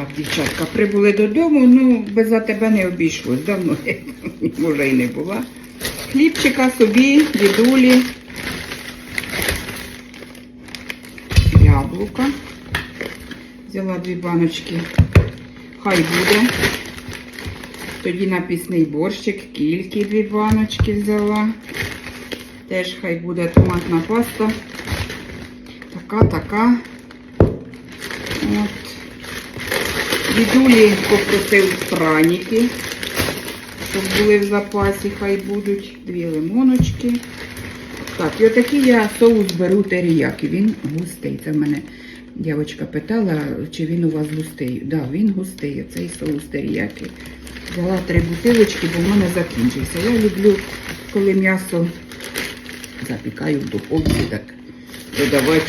Так, дівчатка, прибули додому, ну без тебе не обійшлось. Давно я може і не була. Хлібчика собі, дідулі, яблука. Взяла дві баночки. Хай буде. Тоді на пісний борщик, кільки дві баночки взяла. Теж хай буде томатна паста. Така, така. От. Дідулі попросив праніки, щоб були в запасі, хай будуть. Дві лимоночки. Так, і отакий я соус беру теріяки. Він густий. Це в мене дівчинка питала, чи він у вас густий. Так, да, він густий, цей соус теріяки. Взяла три бутилочки, бо в мене закінчився. Я люблю, коли м'ясо запікаю в духовці, так додавати